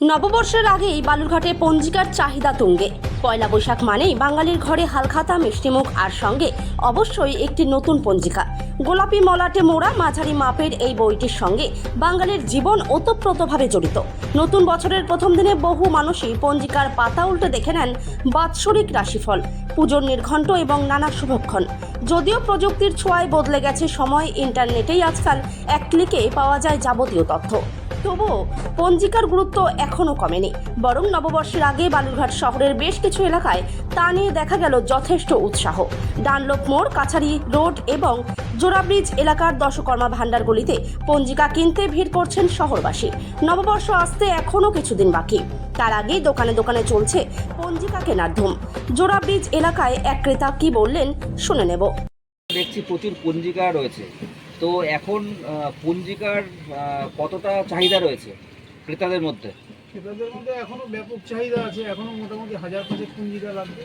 নববর্ষের আগেই বালুরঘাটে পঞ্জিকার চাহিদা তুঙ্গে। পয়লা বৈশাখ মানেই বাঙালির ঘরে হালখাতা, মিষ্টিমুখ আর সঙ্গে অবশ্যই একটি নতুন পঞ্জিকা। গোলাপি মলাটে মোড়া, মাঝারি মাপের এই বইটির সঙ্গে বাঙালির জীবন ওতপ্রোতভাবে জড়িত। নতুন বছরের প্রথম দিনে বহু মানুষই পঞ্জিকার পাতা উল্টে দেখে নেন বাৎসরিক রাশিফল, পুজোর নির্ঘণ্ট এবং নানা শুভক্ষণ। যদিও প্রযুক্তির ছোঁয়ায় বদলে গেছে সময়, ইন্টারনেটেই আজকাল এক ক্লিকে পাওয়া যায় যাবতীয় তথ্য। তবুও পঞ্জিকার গুরুত্ব এখনও কমেনি। বরং নববর্ষের আগে বালুরঘাট শহরের বেশ কিছু এলাকায় তা নিয়ে দেখা গেল যথেষ্ট উৎসাহ। ডানলোপ মোড়, কাছারি রোড এবং জোড়াব্রিজ এলাকার দশকর্মা ভাণ্ডারগুলিতে পঞ্জিকা কিনতে ভিড় করছেন শহরবাসী। নববর্ষ আসতে এখনও কিছুদিন বাকি। তার আগেই দোকানে দোকানে চলছে পঞ্জিকা কেনার ধুম। জোড়াব্রিজ এলাকায় এক ক্রেতা কি বললেন, শুনে নেব। দেখছি প্রচুর পঞ্জিকা রয়েছে। তো এখন পঞ্জিকার কতটা চাহিদা রয়েছে ক্রেতাদের মধ্যে? ক্রেতাদের মধ্যে এখনও ব্যাপক চাহিদা আছে এখনও মোটামুটি হাজার পাঁচেক পুঞ্জিকা লাগবে।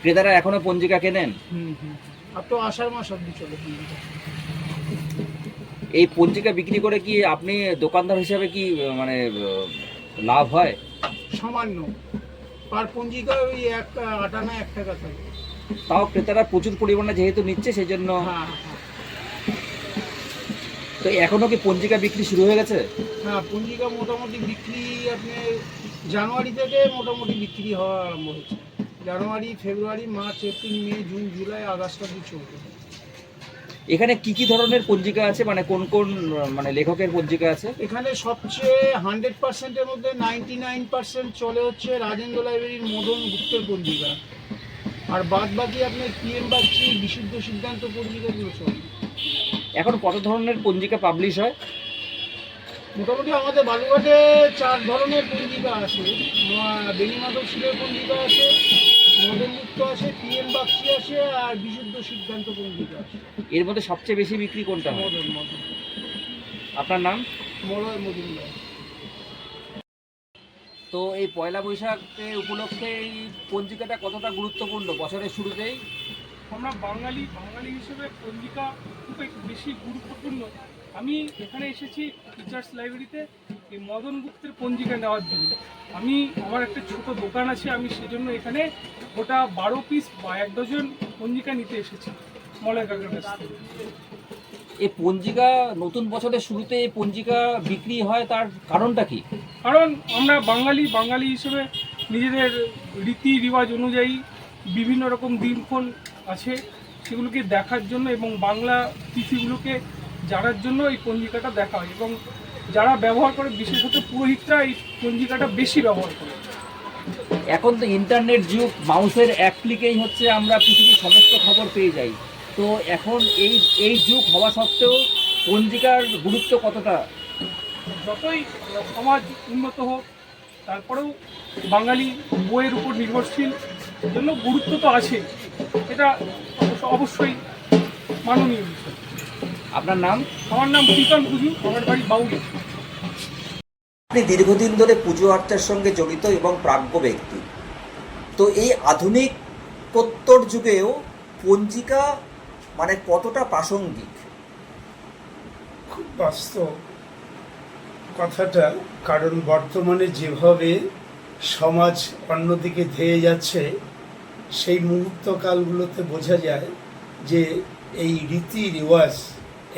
ক্রেতারা এখনও পঞ্জিকা কেনেন? হুম হুম আর তো আষাঢ় মাস অব্দি চলে এই পঞ্জিকা বিক্রি করে কি আপনি দোকানদার হিসাবে কি মানে লাভ হয়? সামান্য। পার পঞ্জিকা ওই এক আটানা এক টাকা থাকে। তাও ক্রেতারা প্রচুর পরিমাণে যেহেতু নিচ্ছে সেই জন্য হ্যাঁ হ্যাঁ। তো এখনও কি পঞ্জিকা বিক্রি শুরু হয়ে গেছে? হ্যাঁ পঞ্জিকা মোটামুটি বিক্রি আপনি জানুয়ারি থেকে মোটামুটি বিক্রি হওয়া আরম্ভ হয়েছে। জানুয়ারি ফেব্রুয়ারি মার্চ এপ্রিল মে জুন জুলাই আগস্ট অব্দি চলবে। এখানে কি কি ধরনের পঞ্জিকা আছে? মানে কোন কোন মানে লেখকের পঞ্জিকা আছে? এখানে সবচেয়ে হান্ড্রেড পার্সেন্টের মধ্যে নাইনটি নাইন পার্সেন্ট চলে হচ্ছে রাজেন্দ্র লাইব্রেরির মদন গুপ্তের পঞ্জিকা। আর বাদ বাকি আপনার পিএম বাগচি বিশুদ্ধ সিদ্ধান্ত পঞ্জিকাগুলো চলে এখন কত ধরনের পঞ্জিকা পাবলিশ হয়? মোটামুটি আমাদের বালুঘাটে চার ধরনের পঞ্জিকা আছে। বেণীমাধব শিবের পঞ্জিকা আছে মদন গুপ্ত আছে পিএম বাগচি আছে আর বিশুদ্ধ সিদ্ধান্ত পঞ্জিকা আছে। এর মধ্যে সবচেয়ে বেশি বিক্রি কোনটা মদন মদন। আপনার নাম? মলয় মজুমদার। তো এই পয়লা বৈশাখের উপলক্ষে এই পঞ্জিকাটা কতটা গুরুত্বপূর্ণ? বছরের শুরুতেই? আমরা বাঙালি বাঙালি হিসেবে পঞ্জিকা খুব বেশি গুরুত্বপূর্ণ। আমি এখানে এসেছি টিচার্স লাইব্রেরিতে এই মদন গুপ্তের পঞ্জিকা নেওয়ার জন্য। আমি আমার একটা ছোট দোকান আছে আমি সেজন্য এখানে ওটা বারো পিস বা এক ডজন পঞ্জিকা নিতে এসেছি মলয় কাকার কাছ থেকে। এই পঞ্জিকা নতুন বছরের শুরুতে এই পঞ্জিকা বিক্রি হয় তার কারণটা কি? কারণ আমরা বাঙালি বাঙালি হিসেবে নিজেদের রীতি রিবাজ অনুযায়ী বিভিন্ন রকম দিনক্ষণ আছে সেগুলোকে দেখার জন্য এবং বাংলা তিথিগুলোকে জানার জন্য এই পঞ্জিকাটা দেখা হয় এবং যারা ব্যবহার করে, বিশেষত পুরোহিতরা এই পঞ্জিকাটা বেশি ব্যবহার করে। এখন তো ইন্টারনেট যুগ মাউসের এক ক্লিকেই হচ্ছে আমরা পৃথিবীর সমস্ত খবর পেয়ে যাই। তো এখন এই এই যুগ হওয়া সত্ত্বেও পঞ্জিকার গুরুত্ব কতটা? যতই সমাজ উন্নত হোক তারপরেও বাঙালি বইয়ের উপর নির্ভরশীল জন্য গুরুত্ব তো আছে। এটা অবশ্যই মাননীয়। বিষয় আপনার নাম? আমার নাম প্রীতম পুজু আমার বাড়ি বাউলি। আপনি দীর্ঘদিন ধরে পুজো আর্চার সঙ্গে জড়িত এবং প্রাজ্ঞ ব্যক্তি। তো এই আধুনিকোত্তর যুগেও পঞ্জিকা মানে কতটা প্রাসঙ্গিক? খুব বাস্তব। কথাটা, কারণ বর্তমানে যেভাবে সমাজ অন্যদিকে ধেয়ে যাচ্ছে, সেই মুহূর্তকালগুলোতে বোঝা যায় যে এই রীতি রেওয়াজ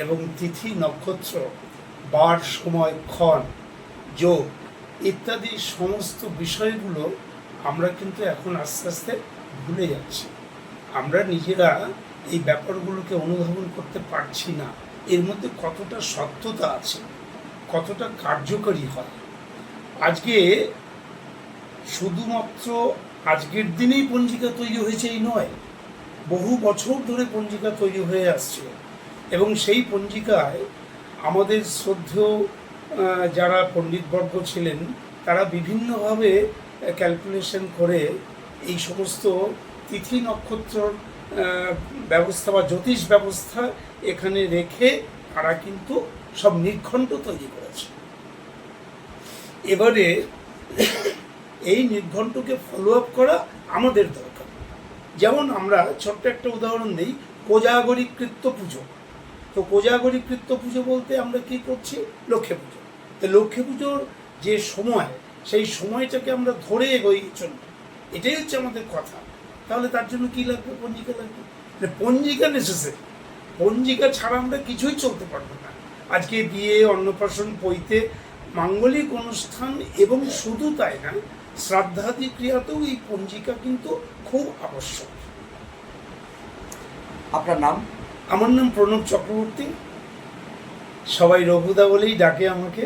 এবং তিথি নক্ষত্র, বার সময় ক্ষণ, যোগ ইত্যাদি সমস্ত বিষয়গুলো আমরা কিন্তু এখন আস্তে আস্তে ভুলে যাচ্ছি। আমরা নিজেরা এই ব্যাপারগুলোকে অনুধাবন করতে পারছি না। এর মধ্যে কতটা সত্যতা আছে? কতটা কার্যকরী হয়। আজকে শুধুমাত্র আজকের দিনেই পঞ্জিকা তৈরি হয়েছে, এই নয়, বহু বছর ধরে পঞ্জিকা তৈরি হয়ে আসছে। এবং সেই পঞ্জিকায় আমাদের শ্রদ্ধেয় যারা পণ্ডিতবর্গ ছিলেন, তারা বিভিন্নভাবে ক্যালকুলেশন করে এই সমস্ত তিথি নক্ষত্রর ব্যবস্থা বা জ্যোতিষ ব্যবস্থা এখানে রেখে তারা কিন্তু সব নির্ঘণ্ট তৈরি করেছে। এবারে এই নির্ঘণ্টকে ফলো আপ করা আমাদের দরকার। যেমন আমরা ছোট্ট একটা উদাহরণ দিই কোজাগরী কৃত্য পুজো। তো কোজাগরী কৃত্য পুজো বলতে আমরা কি করছি? লক্ষ্মী পুজো। তো লক্ষ্মী পুজোর যে সময়, সেই সময়টাকে আমরা ধরে এগোই জন্য। এটাই হচ্ছে আমাদের কথা। তাহলে তার জন্য কি লাগবে? পঞ্জিকা লাগবে। মানে পঞ্জিকা নেসেসারি পঞ্জিকা ছাড়া আমরা কিছুই চলতে পারব না। আজকে বিয়ে অন্নপ্রাশন পৈতে মাঙ্গলিক অনুষ্ঠান এবং শুধু তাই না শ্রাদ্ধাদি ক্রিয়াতেও এই পঞ্জিকা কিন্তু খুব আবশ্যক। আপনার নাম? আমার নাম প্রণব চক্রবর্তী। সবাই রঘুদা বলেই ডাকে আমাকে।